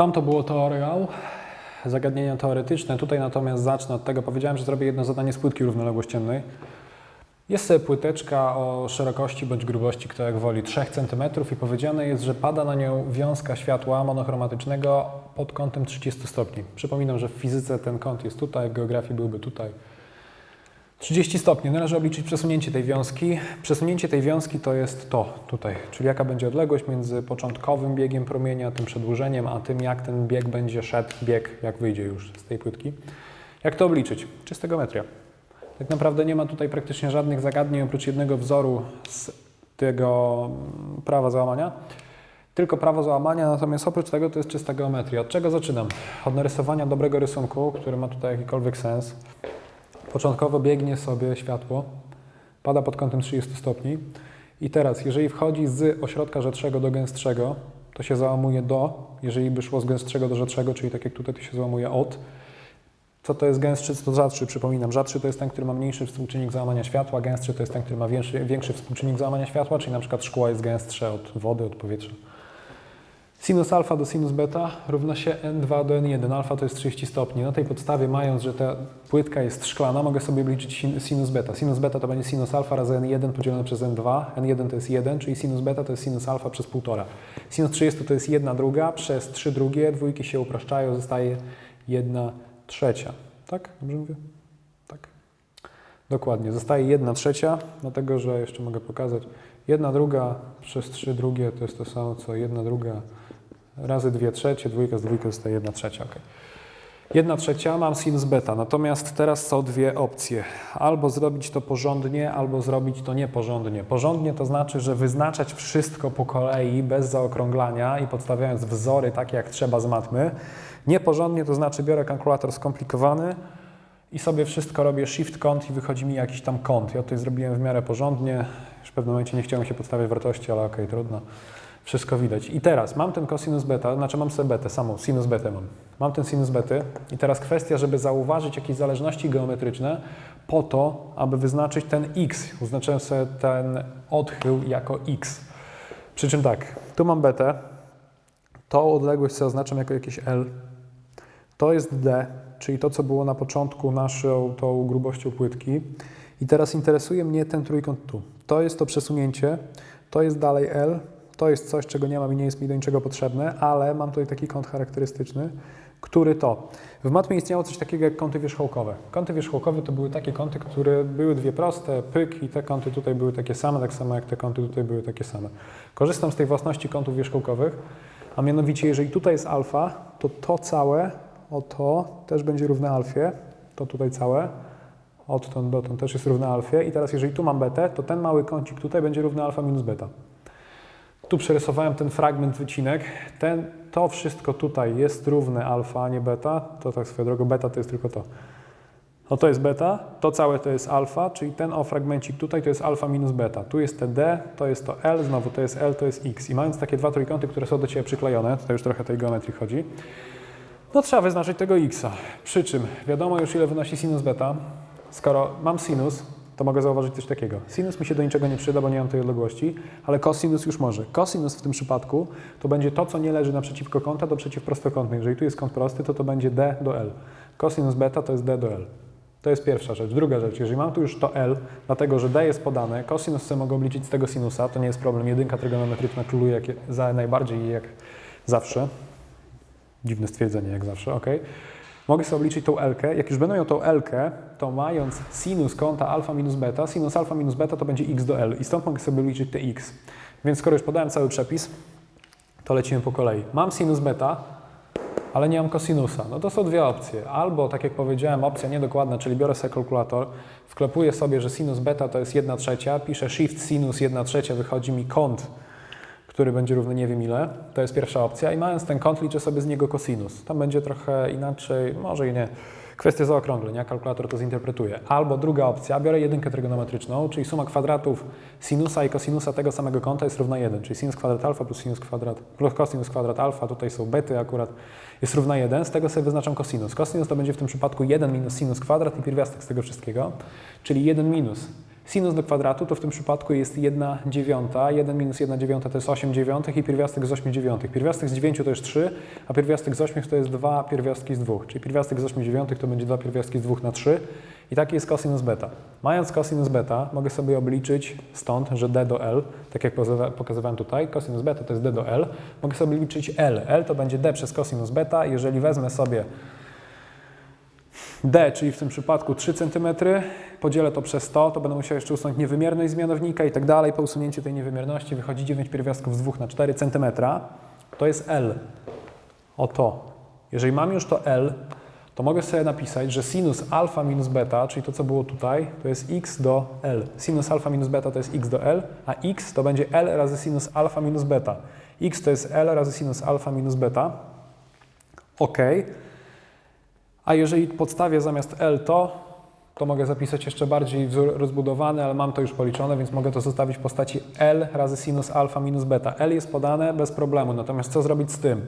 Tam to było teoriał, zagadnienia teoretyczne. Tutaj natomiast zacznę od tego. Powiedziałem, że zrobię jedno zadanie z płytki równoległościennej. Jest sobie płyteczka o szerokości bądź grubości, kto jak woli, 3 cm i powiedziane jest, że pada na nią wiązka światła monochromatycznego pod kątem 30 stopni. Przypominam, że w fizyce ten kąt jest tutaj, w geografii byłby tutaj. 30 stopni. Należy obliczyć przesunięcie tej wiązki. Przesunięcie tej wiązki to jest to tutaj, czyli jaka będzie odległość między początkowym biegiem promienia, tym przedłużeniem, a tym jak ten bieg będzie szedł, bieg jak wyjdzie już z tej płytki. Jak to obliczyć? Czysta geometria. Tak naprawdę nie ma tutaj praktycznie żadnych zagadnień oprócz jednego wzoru z tego mm, prawa załamania. Tylko prawo załamania, natomiast oprócz tego to jest czysta geometria. Od czego zaczynam? Od narysowania dobrego rysunku, który ma tutaj jakikolwiek sens. Początkowo biegnie sobie światło, pada pod kątem 30 stopni i teraz, jeżeli wchodzi z ośrodka rzadszego do gęstszego, to się załamuje do, jeżeli by szło z gęstszego do rzadszego, czyli tak jak tutaj, to się załamuje od. Co to jest gęstszy, co to rzadszy? Przypominam, rzadszy to jest ten, który ma mniejszy współczynnik załamania światła, gęstszy to jest ten, który ma większy, większy współczynnik załamania światła, czyli na przykład szkło jest gęstsze od wody, od powietrza. Sinus alfa do sinus beta równa się n2 do n1. Alfa to jest 30 stopni. Na tej podstawie, mając, że ta płytka jest szklana, mogę sobie obliczyć sin- sinus beta. Sinus beta to będzie sinus alfa razy n1 podzielone przez n2. n1 to jest 1, czyli sinus beta to jest sinus alfa przez 1,5. Sinus 30 to jest 1 druga przez 3 drugie. Dwójki się upraszczają, zostaje 1 trzecia. Tak? Dobrze mówię? Tak. Dokładnie. Zostaje 1 trzecia, dlatego że jeszcze mogę pokazać. 1 druga przez 3 drugie to jest to samo co 1 druga razy 2 trzecie, dwójka z dwójką zostaje 1 trzecia. Okay. 1 trzecia mam sinus beta, natomiast teraz są dwie opcje. Albo zrobić to porządnie, albo zrobić to nieporządnie. Porządnie to znaczy, że wyznaczać wszystko po kolei, bez zaokrąglania i podstawiając wzory takie jak trzeba z matmy. Nieporządnie to znaczy biorę kalkulator skomplikowany i sobie wszystko robię shift kąt i wychodzi mi jakiś tam kąt. Ja tutaj zrobiłem w miarę porządnie. Już w pewnym momencie nie chciałem się podstawiać wartości, ale okej, trudno. Wszystko widać. I teraz mam ten cosinus beta, znaczy mam sobie betę samą, sinus betę mam. Mam ten sinus bety i teraz kwestia, żeby zauważyć jakieś zależności geometryczne po to, aby wyznaczyć ten x. Oznaczyłem sobie ten odchył jako x. Przy czym tak, tu mam betę, tą odległość sobie oznaczam jako jakieś L. To jest D, czyli to, co było na początku naszą tą grubością płytki. I teraz interesuje mnie ten trójkąt tu. To jest to przesunięcie, to jest dalej L, to jest coś, czego nie mam i nie jest mi do niczego potrzebne, ale mam tutaj taki kąt charakterystyczny, który to. W matmie istniało coś takiego jak kąty wierzchołkowe. Kąty wierzchołkowe to były takie kąty, które były dwie proste, pyk i te kąty tutaj były takie same, tak samo jak te kąty tutaj były takie same. Korzystam z tej własności kątów wierzchołkowych, a mianowicie jeżeli tutaj jest alfa, to to całe, o to też będzie równe alfie, to tutaj całe, odtąd dotąd też jest równe alfie i teraz jeżeli tu mam betę, to ten mały kącik tutaj będzie równy alfa minus beta. Tu przerysowałem ten fragment, wycinek. Ten, to wszystko tutaj jest równe alfa, a nie beta. To tak swoją drogą, beta to jest tylko to. No to jest beta, to całe to jest alfa, czyli ten o fragmencik tutaj to jest alfa minus beta. Tu jest te d, to jest to L, znowu to jest L, to jest x. I mając takie dwa trójkąty, które są do Ciebie przyklejone, tutaj już trochę tej geometrii chodzi, no trzeba wyznaczyć tego xa. Przy czym wiadomo już ile wynosi sinus beta. Skoro mam sinus, to mogę zauważyć coś takiego. Sinus mi się do niczego nie przyda, bo nie mam tej odległości, ale cosinus już może. Cosinus w tym przypadku to będzie to, co nie leży naprzeciwko kąta do przeciwprostokątnej. Jeżeli tu jest kąt prosty, to to będzie d do l. Cosinus beta to jest d do l. To jest pierwsza rzecz. Druga rzecz, jeżeli mam tu już to L, dlatego że D jest podane, cosinus sobie mogę obliczyć z tego sinusa, to nie jest problem. Jedynka trygonometryczna króluje jak, za najbardziej jak zawsze. Dziwne stwierdzenie, jak zawsze, ok. Mogę sobie obliczyć tą L. Jak już będę miał tą L, to mając sinus kąta alfa minus beta, sinus alfa minus beta to będzie x do L i stąd mogę sobie obliczyć te x. Więc skoro już podałem cały przepis, to lecimy po kolei. Mam sinus beta, ale nie mam kosinusa. No to są dwie opcje. Albo, tak jak powiedziałem, opcja niedokładna, czyli biorę sobie kalkulator, wklepuję sobie, że sinus beta to jest 1 trzecia, piszę shift sinus 1 trzecia, wychodzi mi kąt, który będzie równy nie wiem ile. To jest pierwsza opcja. I mając ten kąt, liczę sobie z niego kosinus. Tam będzie trochę inaczej, może i nie. Kwestia zaokrągleń, jak kalkulator to zinterpretuje. Albo druga opcja, biorę jedynkę trygonometryczną, czyli suma kwadratów sinusa i kosinusa tego samego kąta jest równa 1, czyli sinus kwadrat alfa plus sinus kwadrat, plus cosinus kwadrat alfa, tutaj są bety akurat, jest równa 1, z tego sobie wyznaczam cosinus. Cosinus to będzie w tym przypadku 1 minus sinus kwadrat i pierwiastek z tego wszystkiego, czyli 1 minus Sinus do kwadratu to w tym przypadku jest 1 dziewiąta. 1 minus 1 dziewiąta to jest 8 dziewiątych i pierwiastek z 8 dziewiątych. Pierwiastek z 9 to jest 3, a pierwiastek z 8 to jest 2 pierwiastki z 2. Czyli pierwiastek z 8 dziewiątych to będzie 2 pierwiastki z 2 na 3. I taki jest cosinus beta. Mając cosinus beta, mogę sobie obliczyć stąd, że d do l, tak jak pokazywałem tutaj, cosinus beta to jest d do l, mogę sobie liczyć l. l to będzie d przez cosinus beta. Jeżeli wezmę sobie d, czyli w tym przypadku 3 cm, podzielę to przez 100, to będę musiał jeszcze usunąć niewymierność z mianownika i tak dalej. Po usunięciu tej niewymierności wychodzi 9 pierwiastków z 2 na 4 cm. To jest L. Oto. Jeżeli mam już to L, to mogę sobie napisać, że sinus alfa minus beta, czyli to, co było tutaj, to jest x do L. Sinus alfa minus beta to jest x do L, a x to będzie L razy sinus alfa minus beta. x to jest L razy sinus alfa minus beta. OK. A jeżeli podstawię zamiast L to, to mogę zapisać jeszcze bardziej wzór rozbudowany, ale mam to już policzone, więc mogę to zostawić w postaci L razy sinus alfa minus beta. L jest podane bez problemu, natomiast co zrobić z tym?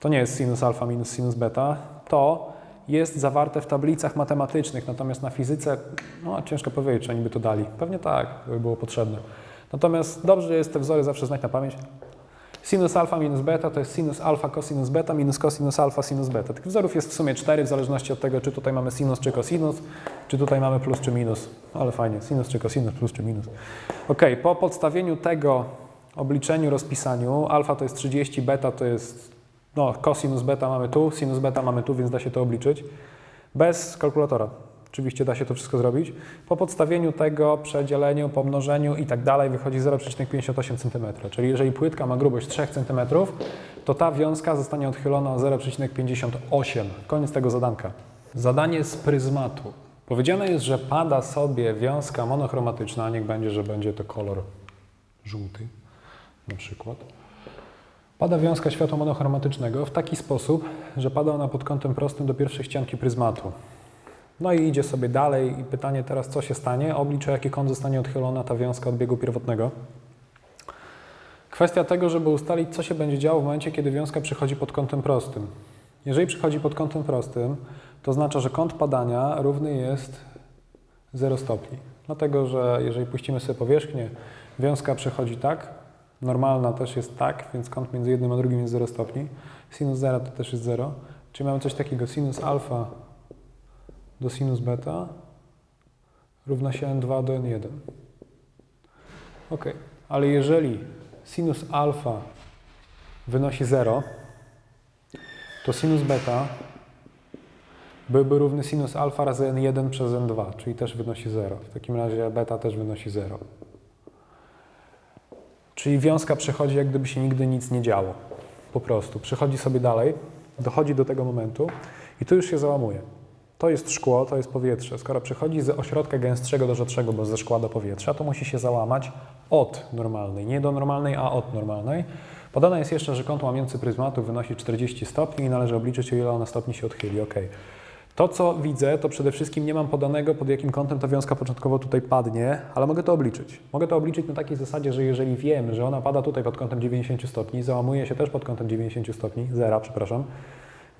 To nie jest sinus alfa minus sinus beta. To jest zawarte w tablicach matematycznych, natomiast na fizyce, no ciężko powiedzieć, czy oni by to dali. Pewnie tak, by było potrzebne. Natomiast dobrze jest te wzory zawsze znać na pamięć. Sinus alfa minus beta to jest sinus alfa cosinus beta minus cosinus alfa sinus beta. Tych wzorów jest w sumie cztery, w zależności od tego, czy tutaj mamy sinus czy cosinus, czy tutaj mamy plus czy minus. Ale fajnie, sinus czy cosinus, plus czy minus. Ok, po podstawieniu tego obliczeniu, rozpisaniu, alfa to jest 30, beta to jest, no cosinus beta mamy tu, sinus beta mamy tu, więc da się to obliczyć. Bez kalkulatora. Oczywiście da się to wszystko zrobić. Po podstawieniu tego, przedzieleniu, pomnożeniu i tak dalej wychodzi 0,58 cm. Czyli jeżeli płytka ma grubość 3 cm, to ta wiązka zostanie odchylona o 0,58. Koniec tego zadanka. Zadanie z pryzmatu. Powiedziane jest, że pada sobie wiązka monochromatyczna, niech będzie, że będzie to kolor żółty na przykład. Pada wiązka światła monochromatycznego w taki sposób, że pada ona pod kątem prostym do pierwszej ścianki pryzmatu. No i idzie sobie dalej i pytanie teraz, co się stanie? Obliczę, jaki kąt zostanie odchylona ta wiązka od biegu pierwotnego. Kwestia tego, żeby ustalić, co się będzie działo w momencie, kiedy wiązka przychodzi pod kątem prostym. Jeżeli przychodzi pod kątem prostym, to oznacza, że kąt padania równy jest 0 stopni. Dlatego, że jeżeli puścimy sobie powierzchnię, wiązka przychodzi tak, normalna też jest tak, więc kąt między jednym a drugim jest 0 stopni. Sinus 0 to też jest 0. Czyli mamy coś takiego, sinus alfa do sinus beta równa się n2 do n1. Ok, ale jeżeli sinus alfa wynosi 0, to sinus beta byłby równy sinus alfa razy n1 przez n2, czyli też wynosi 0. W takim razie beta też wynosi 0. Czyli wiązka przechodzi jak gdyby się nigdy nic nie działo. Po prostu. Przechodzi sobie dalej, dochodzi do tego momentu i tu już się załamuje. To jest szkło, to jest powietrze. Skoro przechodzi z ośrodka gęstszego do rzadszego, bo ze szkła do powietrza, to musi się załamać od normalnej. Nie do normalnej, a od normalnej. Podane jest jeszcze, że kąt łamiący pryzmatu wynosi 40 stopni i należy obliczyć, o ile ona stopni się odchyli. Ok. To, co widzę, to przede wszystkim nie mam podanego, pod jakim kątem ta wiązka początkowo tutaj padnie, ale mogę to obliczyć. Mogę to obliczyć na takiej zasadzie, że jeżeli wiem, że ona pada tutaj pod kątem 90 stopni, załamuje się też pod kątem 90 stopni, zera, przepraszam,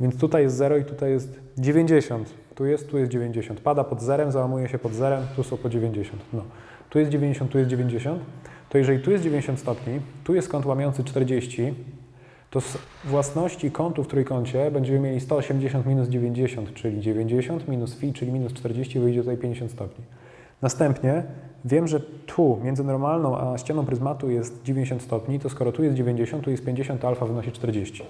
więc tutaj jest 0 i tutaj jest 90. Tu jest, tu jest 90. Pada pod zerem, załamuje się pod zerem, tu są po 90. No. Tu jest 90, tu jest 90. To jeżeli tu jest 90 stopni, tu jest kąt łamiący 40, to z własności kątu w trójkącie będziemy mieli 180 minus 90, czyli 90 minus phi, czyli minus 40, wyjdzie tutaj 50 stopni. Następnie wiem, że tu między normalną a ścianą pryzmatu jest 90 stopni, to skoro tu jest 90, tu jest 50, to alfa wynosi 40.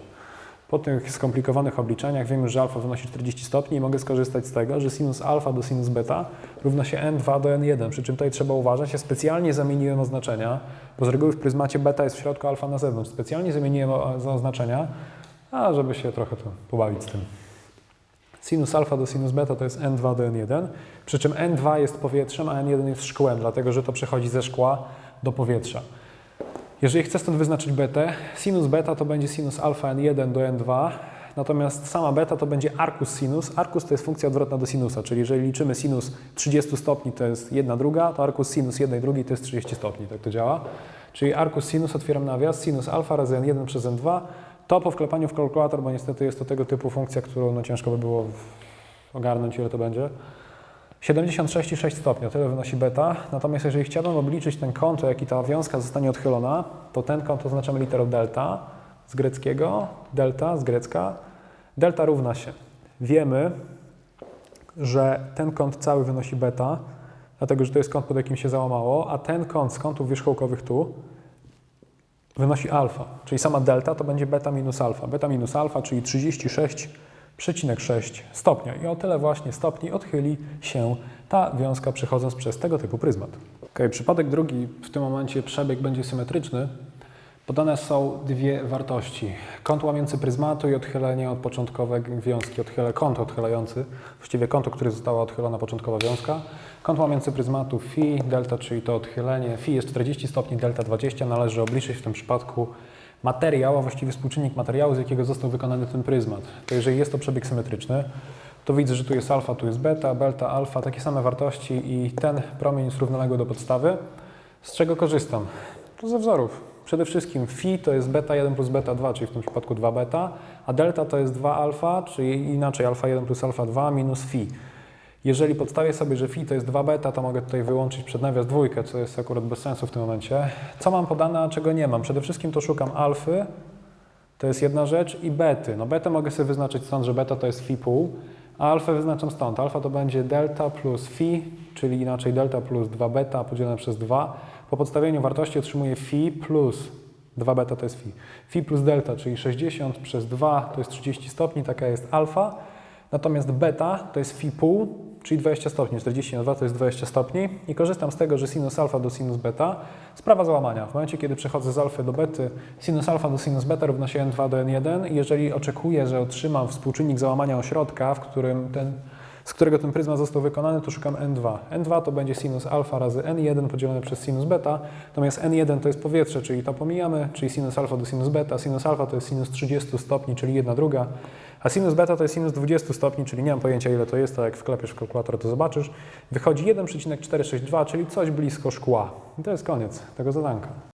Po tych skomplikowanych obliczeniach wiemy, że alfa wynosi 40 stopni i mogę skorzystać z tego, że sinus alfa do sinus beta równa się n2 do n1, przy czym tutaj trzeba uważać, ja specjalnie zamieniłem oznaczenia, bo z reguły w pryzmacie beta jest w środku, alfa na zewnątrz. Specjalnie zamieniłem oznaczenia, a żeby się trochę tu pobawić z tym. Sinus alfa do sinus beta to jest n2 do n1, przy czym n2 jest powietrzem, a n1 jest szkłem, dlatego że to przechodzi ze szkła do powietrza. Jeżeli chcę stąd wyznaczyć betę, sinus beta to będzie sinus alfa n1 do n2, natomiast sama beta to będzie arcus sinus. Arcus to jest funkcja odwrotna do sinusa, czyli jeżeli liczymy sinus 30 stopni to jest 1 druga, to arcus sinus 1 drugiej to jest 30 stopni, tak to działa. Czyli arcus sinus, otwieram nawias, sinus alfa razy n1 przez n2, to po wklepaniu w kalkulator, bo niestety jest to tego typu funkcja, którą no ciężko by było ogarnąć, ile to będzie. 76,6 stopnia, tyle wynosi beta. Natomiast jeżeli chciałbym obliczyć ten kąt, jaki ta wiązka zostanie odchylona, to ten kąt oznaczamy literą delta z greckiego, delta z grecka. Delta równa się. Wiemy, że ten kąt cały wynosi beta, dlatego że to jest kąt, pod jakim się załamało, a ten kąt z kątów wierzchołkowych tu wynosi alfa, czyli sama delta to będzie beta minus alfa. Beta minus alfa, czyli 36,6 stopnia. I o tyle właśnie stopni odchyli się ta wiązka przechodząc przez tego typu pryzmat. Okay, przypadek drugi, w tym momencie przebieg będzie symetryczny. Podane są dwie wartości. Kąt łamiący pryzmatu i odchylenie od początkowej wiązki. Odchylę kąt odchylający, właściwie kąt, który została odchylona początkowa wiązka. Kąt łamiący pryzmatu phi, delta, czyli to odchylenie. Phi jest 40 stopni, delta 20. Należy obliczyć w tym przypadku materiał, a właściwie współczynnik materiału, z jakiego został wykonany ten pryzmat. To jeżeli jest to przebieg symetryczny, to widzę, że tu jest alfa, tu jest beta, belta, alfa, takie same wartości i ten promień jest równoległy do podstawy. Z czego korzystam? To ze wzorów. Przede wszystkim phi to jest beta 1 plus beta 2, czyli w tym przypadku 2 beta, a delta to jest 2 alfa, czyli inaczej alfa 1 plus alfa 2 minus phi. Jeżeli podstawię sobie, że phi to jest 2 beta, to mogę tutaj wyłączyć przed nawias dwójkę, co jest akurat bez sensu w tym momencie. Co mam podane, a czego nie mam? Przede wszystkim to szukam alfy, to jest jedna rzecz, i bety. No betę mogę sobie wyznaczyć stąd, że beta to jest phi pół, a alfę wyznaczam stąd. Alfa to będzie delta plus phi, czyli inaczej delta plus 2 beta podzielone przez 2. Po podstawieniu wartości otrzymuję phi plus 2 beta to jest phi. Phi plus delta, czyli 60 przez 2 to jest 30 stopni, taka jest alfa. Natomiast beta to jest phi pół, czyli 20 stopni. 40 na 2 to jest 20 stopni. I korzystam z tego, że sinus alfa do sinus beta sprawa załamania. W momencie, kiedy przechodzę z alfy do bety, sinus alfa do sinus beta równa się n2 do n1 i jeżeli oczekuję, że otrzymam współczynnik załamania ośrodka, w którym ten z którego ten pryzmat został wykonany, to szukam N2. N2 to będzie sinus alfa razy N1 podzielone przez sinus beta, natomiast N1 to jest powietrze, czyli to pomijamy, czyli sinus alfa do sinus beta. Sinus alfa to jest sinus 30 stopni, czyli 1 druga, a sinus beta to jest sinus 20 stopni, czyli nie mam pojęcia ile to jest, a jak wklepiesz w kalkulator to zobaczysz. Wychodzi 1,462, czyli coś blisko szkła. I to jest koniec tego zadanka.